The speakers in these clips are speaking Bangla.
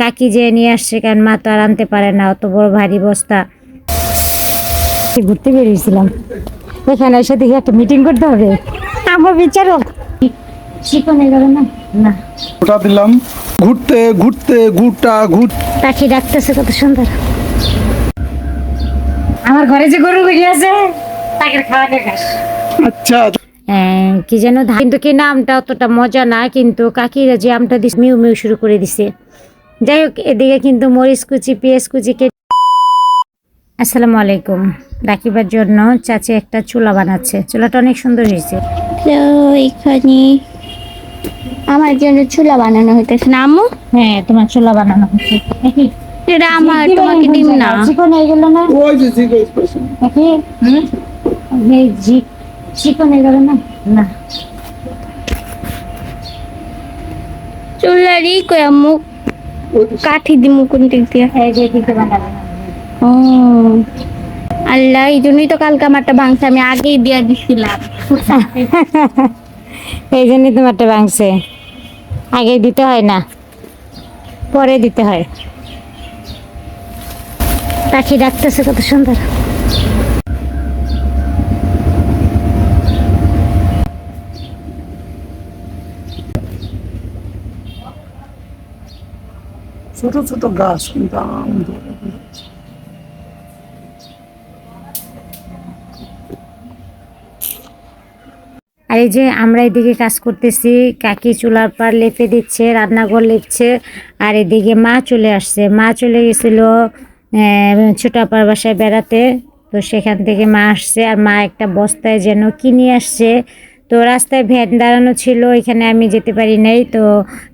কাকি যে নিয়ে আসছে কারণ মা তো আর আনতে পারে না অত বড় ভারী বস্তা। ঘুরতে বেরিয়েছিলাম। এখানে এসে দেখি একটা মিটিং করতে হবে। আমার বিচারক শিখনে যাবে না? না। ওটা দিলাম। ঘুরতে ঘুরতে ঘুরটা ঘুর পাখি ডাকতেছে কত সুন্দর। আমার ঘরে যে গরু বেরিয়ে আছে তাকে ঘাস আচ্ছা। কি যেন কিন্তু কি নামটা অতটা মজা না কিন্তু কাকিরা যে আমটা দিস মিউ মিউ শুরু করে দিছে। যাই হোক এদিকে কিন্তু মরিচ কুচি পেঁয়াজ কুচি কেটে আসসালামু আলাইকুম। রাখিবার জন্য চাচি একটা চুলা বানাচ্ছে। চুলাটা অনেক সুন্দর হয়েছে। তো এখানে আমার জন্য চুলা বানানো হইতেছে না আম্মু? হ্যাঁ তোমার চুলা বানানো হচ্ছে এটা আমার তোমাকে দিম না চিকন হয়ে গেল না? ওই যে জিগো এক্সপ্রেশন দেখি। এই জি চিকন হয়ে গেল না? না। চুলারই কই আম্মু? কাঠি দিমু কোন দিক দিয়ে। ও। আল্লাহ এই জন্যই তো কালকে আমারটা ভাঙছে আমি আগেই দিয়া দিছিলাম। এই জন্যই তোমারটা ভাঙছে। আগে দিতে হয় না পরে দিতে হয়। পাখি ডাকতেছে কত সুন্দর। ছোট ছোট গাছ কিন্তু ধরে। আর এই যে আমরা এদিকে কাজ করতেছি, কাকি চুলার পার লেপে দিচ্ছে, রান্নাঘর লেপছে, আর এদিকে মা চলে আসছে মা চলে গেছিল ছোট আপার বাসায় বেড়াতে তো সেখান থেকে মা আসছে, আর মা একটা বস্তায় যেন কিনে আসছে তো রাস্তায় ভ্যান দাঁড়ানো ছিল এখানে আমি যেতে পারি নাই। তো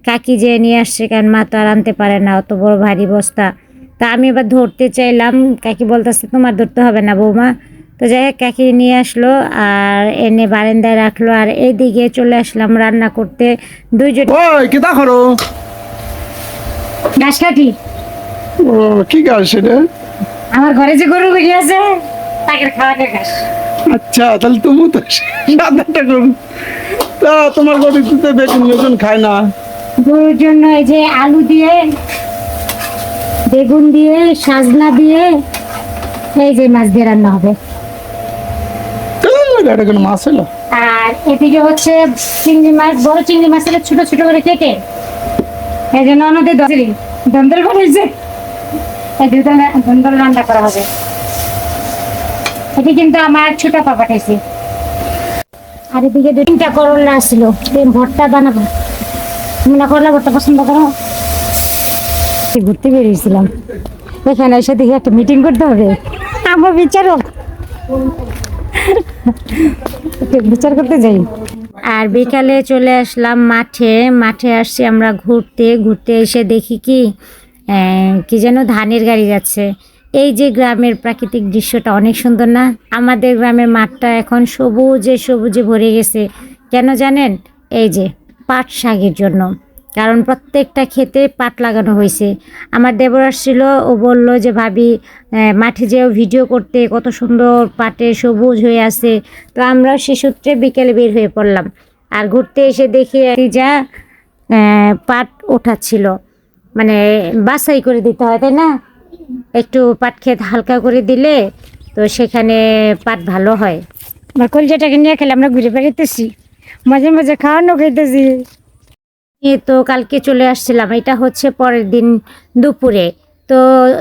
কাকি যে নিয়ে আসছে কারণ মা তো আর আনতে পারে না অত বড় ভারী বস্তা। তা আমি এবার ধরতে চাইলাম কাকি বলতেছে তোমার ধরতে হবে না বৌমা। তো যাই হোক কাকি নিয়ে আসলো আর এনে বারান্দায় রাখল আর এইদিকে চলে আসলাম রান্না করতে। দুইজন ওই কি তা করো? ঘাস কাটি। ও কি গাছ সেটা আমার ঘরে যে গরু বেরিয়ে আছে। তাকে খাওয়াতে ঘাস আচ্ছা তাহলে তুমি তো তা তোমার বেগুন বেগুন খায় না। গরুর জন্য এই যে আলু দিয়ে বেগুন দিয়ে সাজনা দিয়ে এই যে মাছ দিয়ে রান্না হবে। এটা কোনো মাছ এলো আর এদিকে হচ্ছে চিংড়ি মাছ বড় চিংড়ি মাছের ছোট ছোট করে কেটে। এই এই দুটো দন্দল রান্না করা হবে। এটি কিন্তু আমার ছোট পা পাঠাইছে আর এদিকে তিনটা করলা আসছিল ভর্তা বানাবো। তুমি না করলা ভর্তা পছন্দ করো? ঘুরতে বেরিয়েছিলাম। এখানে এসে দেখি একটা মিটিং করতে হবে। আমার বিচারক বিচার করতে যাই। আর বিকালে চলে আসলাম মাঠে। মাঠে আসছি আমরা ঘুরতে। ঘুরতে এসে দেখি কি কি যেন ধানের গাড়ি যাচ্ছে। এই যে গ্রামের প্রাকৃতিক দৃশ্যটা অনেক সুন্দর না? আমাদের গ্রামের মাঠটা এখন সবুজে সবুজে ভরে গেছে। কেন জানেন? এই যে পাট শাকের জন্য। কারণ প্রত্যেকটা ক্ষেতে পাট লাগানো হয়েছে। আমার দেবর আসছিল ও বলল যে, ভাবি মাঠে যেও ভিডিও করতে, কত সুন্দর পাটে সবুজ হয়ে আছে। তো আমরা সে সূত্রে বিকেলে বের হয়ে পড়লাম। আর ঘুরতে এসে দেখি যা পাট ওঠাচ্ছিল। মানে বাছাই করে দিতে হয়, তাই না? একটু পাট ক্ষেত হালকা করে দিলে তো সেখানে পাট ভালো হয়। আমার কলজাটাকে নিয়ে খেলে আমরা ঘুরে বেড়াইতেছি। মাঝে মাঝে খাওয়ানো খাইতেছি। এ তো কালকে চলে আসছিলাম এটা হচ্ছে পরের দিন দুপুরে। তো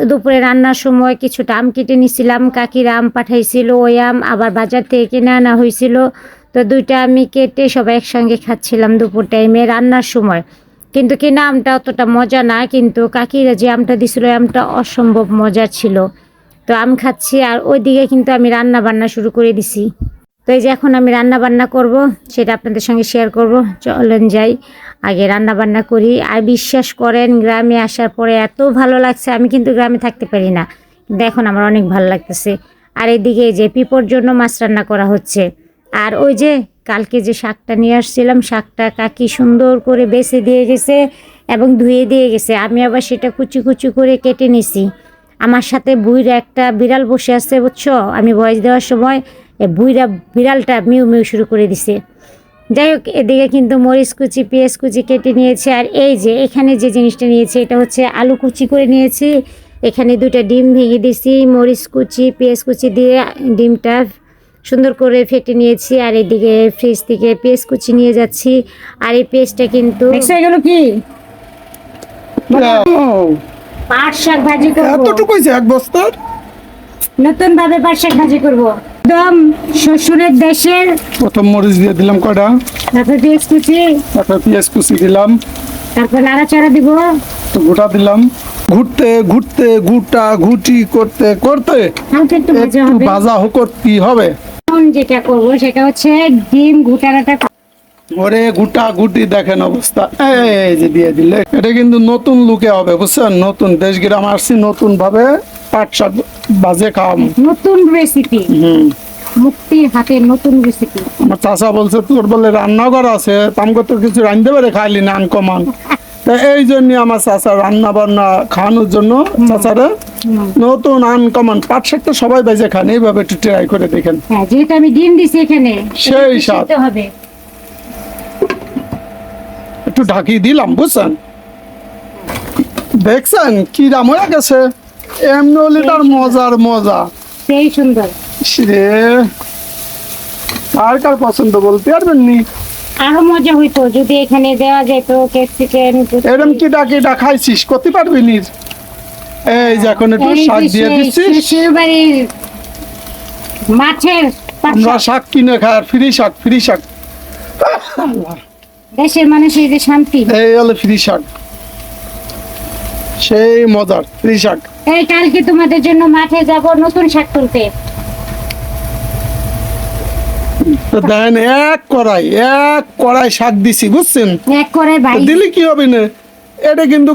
দুপুরে রান্নার সময় কিছুটা আম কেটে নিছিলাম কাকির আম পাঠাইছিল ওই আম আবার বাজার থেকে কিনে আনা হয়েছিল তো দুইটা আমি কেটে সবাই একসঙ্গে খাচ্ছিলাম দুপুর টাইমে রান্নার সময়। কিন্তু কিনা আমটা অতটা মজা না, কিন্তু কাকিরা যে আমটা দিছিল আমটা অসম্ভব মজা ছিল। তো আম খাচ্ছি আর ওইদিকে কিন্তু আমি রান্না বান্না শুরু করে দিছি। তো এই যে এখন আমি রান্না বান্না করব, সেটা আপনাদের সঙ্গে শেয়ার করব। চলেন যাই, আগে রান্না বান্না করি। আর বিশ্বাস করেন, গ্রামে আসার পরে এত ভালো লাগছে, আমি কিন্তু গ্রামে থাকতে পারি না। কিন্তু এখন আমার অনেক ভালো লাগতেছে। আর এদিকে যে পিপোর জন্য মাছ রান্না করা হচ্ছে। আর ওই যে কালকে যে শাকটা নিয়ে আসছিলাম, শাকটা কাকি সুন্দর করে বেছে দিয়ে গেছে এবং ধুয়ে দিয়ে গেছে। আমি আবার সেটা কুচি কুচি করে কেটে নিছি। আমার সাথে বুইরা একটা বিড়াল বসে আছে, বুঝছ? আমি বয়স দেওয়ার সময় বুইরা বিড়ালটা মিউ মিউ শুরু করে দিছে। যাই হোক, এদিকে কিন্তু মরিচ কুচি, পেঁয়াজ কুচি কেটে নিয়েছে। আর এই যে, এখানে যে জিনিসটা নিয়েছে, এটা হচ্ছে আলু কুচি করে নিয়েছি। এখানে দুটো ডিম ভেঙে দিয়েছি মরিচ কুচি, পেঁয়াজ কুচি দিয়ে ডিমটা সুন্দর করে ফেটে নিয়েছি আর এদিকে ফ্রিজ থেকে পেস্ট কুচি নিয়ে যাচ্ছি। আর এই পেস্টটা কিন্তু এগুলো কি? পাট শাক ভাজি করব। এতটুকু হয়েছে এক বস্তার নতুন ভাবে পাট শাক ভাজি করব। একদম শ্বশুরের দেশের প্রথম মরিচ দিয়ে দিলাম কয়টা? তারপর পেঁয়াজ কুচি। তারপর পেঁয়াজ কুচি দিলাম। তারপর নাড়াচাড়া দিব। তো গোটা দিলাম। ঘুরতে ঘুরতে গুটা ঘুটি করতে করতে একটু ভাজা ভাজা করতে হবে? এখন যেটা করব সেটা হচ্ছে ডিম ঘুটানাটা ওরে গুটা গুটি দেখেন অবস্থা। এই যে দিয়ে দিলে। এটা কিন্তু নতুন লুকে হবে বুঝছেন? নতুন দেশ গ্রাম আসছি নতুন ভাবে পাট শাক বাজে খাওয়াম নতুন রেসিপি হম। মুক্তির হাতের নতুন রেসিপি আমার চাচা বলছে তোর বলে রান্নাঘর আছে তামগো তো কিছু রান্ধতে পারে খাইলি না আনকমান তা এই জন্য আমার চাচা রান্না বান্না খাওয়ানোর জন্য চাচারা নতুন আনকমন পাট শাক তো সবাই বেজে খান এইভাবে একটু ট্রাই করে দেখেন। হ্যাঁ যেহেতু আমি ডিম দিছি এখানে সেই স্বাদ। হবে। একটু ঢাকিয়ে দিলাম বুঝছেন? দেখছেন? কি দাম হয়ে গেছে? এমনি হলে তার মজার মজা। সেই সুন্দর। রে আর কার পছন্দ বলতে পারবেন নি? আরও মজা হইতো যদি এখানে দেওয়া যেত ক্যাপসিকাম এরকম কি ডাকি ডাকাইছিস করতে পারবি নি? এই যে এখন একটু শাক দিয়ে মাছের আমরা শাক। কিনে আর ফ্রি শাক ফ্রি শাক। দেশের যে শান্তি। এই হলো ফ্রি শাক। সেই মজার ফ্রি শাক। এই কালকে তোমাদের জন্য মাঠে যাব নতুন শাক তুলতে। দেন এক কড়াই এক কড়াই শাক দিছি বুঝছেন? এক তো দিলে কি হবে না? এটা কিন্তু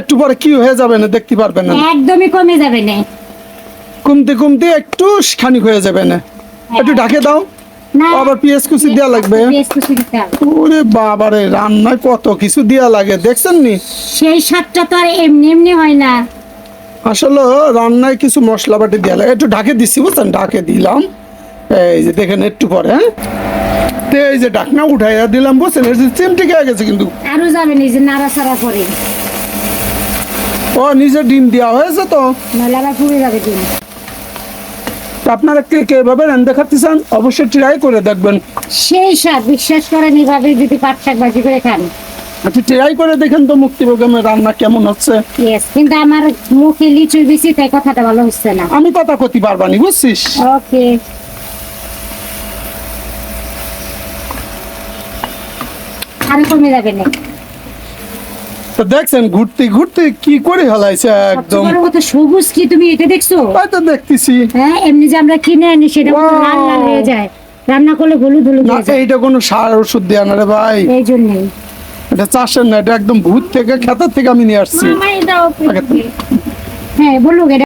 একটু পরে কি হয়ে যাবে না দেখতে পারবেন না। একদমই কমে যাবে না। কমতে কমতে একটু খানিক হয়ে যাবে না। একটু ঢাকে দাও। আবার পেঁয়াজ কুচি দেওয়া লাগবে। ওরে বাবারে রান্নায় কত কিছু দেওয়া লাগে দেখছেন নি? সেই স্বাদটা তো আর এমনি এমনি হয় না। আসলে রান্নায় কিছু মশলা বাটি দেওয়া লাগে। একটু ঢাকে দিচ্ছি বুঝছেন? ঢাকে দিলাম। এই যে দেখেন একটু পরে হ্যাঁ? তো এই যে ডাকনা উঠাইয়া দিলাম চিমটি খেয়ে গেছে কিন্তু। আরও যাবে নিজে নাড়াচাড়া করে। ও নিজে ডিম দেওয়া হয়েছে তো? নাহলে আবার পুড়ে যাবে ডিম। আপনারা কে কে এভাবে রান্না খাতে চান অবশ্যই ট্রাই করে দেখবেন। সেই স্বাদ বিশ্বাস করেন এভাবে যদি পাট শাক ভাজি করে খান। আচ্ছা ট্রাই করে দেখেন তো মুক্তি রান্না কেমন হচ্ছে। ইয়েস কিন্তু আমার মুখে লিচু বেশি তাই কথাটা ভালো হচ্ছে না। আমি কথা ক্ষতি পারবানি বুঝছিস? ওকে আরও কমে যাবে না। তো দেখছেন ঘুরতে ঘুরতে কি করে হেলাইছে একদম। সবুজ কি তুমি এটা দেখছ? হয়তো দেখতেছি। হ্যাঁ এমনি যে আমরা কিনে আনি সেটা লাল লাল হয়ে যায়। রান্না করলে হলুদ হলুদ না হয়ে যায়। এইটা কোনো সার ওষুধ দেয়া না রে ভাই। এই জন্যই। এটা চাষের না এটা একদম ভূত থেকে খেতার থেকে আমি নিয়ে আসছি। তো- হ্যাঁ বলুক এটা